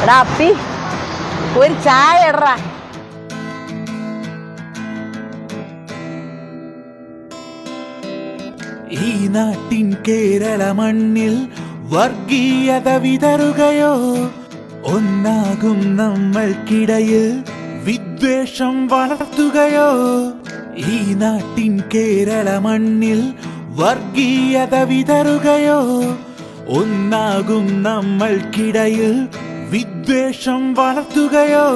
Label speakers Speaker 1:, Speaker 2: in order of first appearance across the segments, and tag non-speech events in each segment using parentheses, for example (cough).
Speaker 1: എടാ അപ്പി ഒരു ചായ
Speaker 2: ഈ നാട്ടിൻ കേരള മണ്ണിൽ വർഗീയത വിതറുകയോ ഒന്നാകും നമ്മൾക്കിടയിൽ വിദ്വേഷം വളർത്തുകയോ? ഈ നാട്ടിൻ കേരള മണ്ണിൽ വർഗീയത വിതറുകയോ? ഒന്നാകും നമ്മൾക്കിടയിൽ വിദ്വേഷം വളർത്തുകയോ?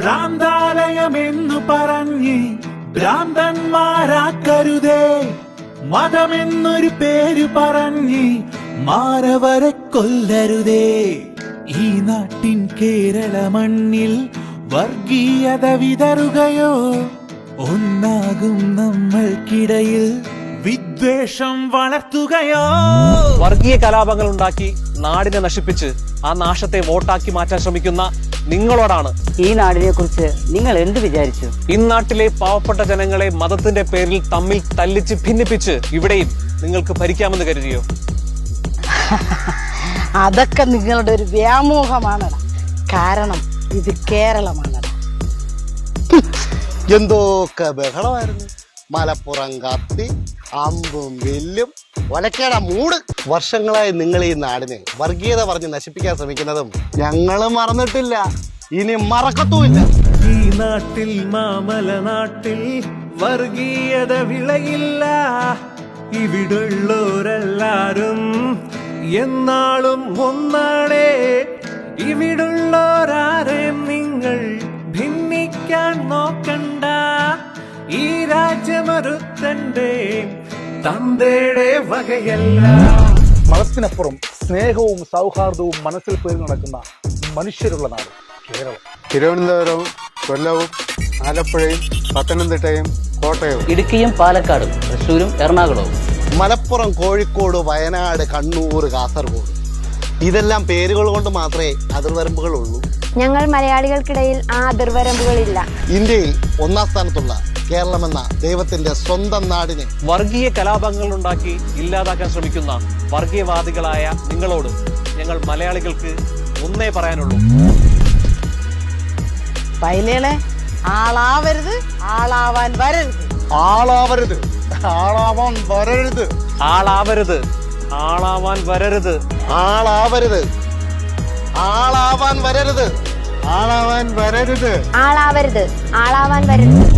Speaker 2: ഭ്രാന്താലയമെന്നു പറഞ്ഞ് ഭ്രാന്തന്മാരാക്കരുതേ. മതമെന്നൊരു പേര് പറഞ്ഞ് മാറവരെ കൊല്ലരുതേ. ഈ നാട്ടിൻ കേരള മണ്ണിൽ വർഗീയത വിതറുകയോ? ഒന്നാകും നമ്മൾക്കിടയിൽ വിദ്വേഷം വളർത്തുകയോ?
Speaker 3: വർഗീയ കലാപങ്ങൾ ഉണ്ടാക്കി നാടിനെ നശിപ്പിച്ച് ആ നാശത്തെ വോട്ടാക്കി മാറ്റാൻ ശ്രമിക്കുന്ന നിങ്ങളോടാണ്.
Speaker 1: ഈ നാടിനെ കുറിച്ച് നിങ്ങൾ എന്ത് വിചാരിച്ചു?
Speaker 3: ഇന്നാട്ടിലെ പാവപ്പെട്ട ജനങ്ങളെ മതത്തിന്റെ പേരിൽ തമ്മിൽ തല്ലിച്ച് ഭിന്നിപ്പിച്ച് ഇവിടെയും നിങ്ങൾക്ക് ഭരിക്കാമെന്ന് കരുതിയോ? (laughs)
Speaker 1: അതൊക്കെ നിങ്ങളുടെ ഒരു വ്യാമോഹമാണടാ കാരണം ഇത് കേരളമാണടാ (laughs)
Speaker 4: എന്തൊക്കെ ബഹളമായിരുന്നു. മലപ്പുറം കത്തി അമ്പും വില്ലും ഒലക്കേട മൂട്. വർഷങ്ങളായി നിങ്ങൾ ഈ നാടിനെ വർഗീയത പറഞ്ഞ് നശിപ്പിക്കാൻ ശ്രമിക്കുന്നതും ഞങ്ങൾ മറന്നിട്ടില്ല. ഇനി മറക്കത്തുമില്ല.
Speaker 2: ഈ നാട്ടിൽ മാമല നാട്ടിൽ വർഗീയത വിളയില്ല. ഇവിടുള്ളോരെല്ലാരും എന്നാളും ഒന്നാളെ ഇവിടുള്ളോരാരെ നിങ്ങൾ ഭിന്നിക്കാൻ നോക്കണ്ട. ഈ രാജ്യമൊരുത്തന്റെ തന്തയുടെ വകയല്ല.
Speaker 5: മതത്തിനപ്പുറം സ്നേഹവും സൗഹാർദ്ദവും മനസ്സിൽ പേര് നടക്കുന്ന മനുഷ്യരുള്ള നാട് കേരളം.
Speaker 6: തിരുവനന്തപുരവും കൊല്ലവും ആലപ്പുഴയും പത്തനംതിട്ടയും കോട്ടയവും.
Speaker 7: ഇടുക്കിയും പാലക്കാടും തൃശ്ശൂരും എറണാകുളവും.
Speaker 4: മലപ്പുറം കോഴിക്കോട് വയനാട് കണ്ണൂർ കാസർഗോഡ്. ഇതെല്ലാം പേരുകൾ കൊണ്ട് മാത്രമേ അതിർവരമ്പുകളുള്ളൂ.
Speaker 8: ഞങ്ങൾ മലയാളികൾക്കിടയിൽ ആ അതിർവരമ്പുകളില്ല.
Speaker 4: ഇന്ത്യയിൽ ഒന്നാം സ്ഥാനത്തുള്ള കേരളമെന്ന ദൈവത്തിന്റെ സ്വന്തം നാടിനെ
Speaker 3: വർഗീയ കലാപങ്ങൾ ഉണ്ടാക്കി ഇല്ലാതാക്കാൻ ശ്രമിക്കുന്ന വർഗീയവാദികളായ നിങ്ങളോട് ഞങ്ങൾ മലയാളികൾക്ക് ഒന്നേ പറയാനുള്ളൂ.
Speaker 1: പൈലകളെ ആളാവരുത് ആളാവാൻ വരരുത്.
Speaker 4: ആളാവരുത്. ആളാവാൻ വരരുത്.
Speaker 3: ആളാവരുത്. ആളാവാൻ വരരുത്.
Speaker 4: ആളാവരുത്. ആളാവാൻ വരരുത്. ആളാവാൻ വരരുത്.
Speaker 8: ആളാവരുത്. ആളാവാൻ വരരുത്.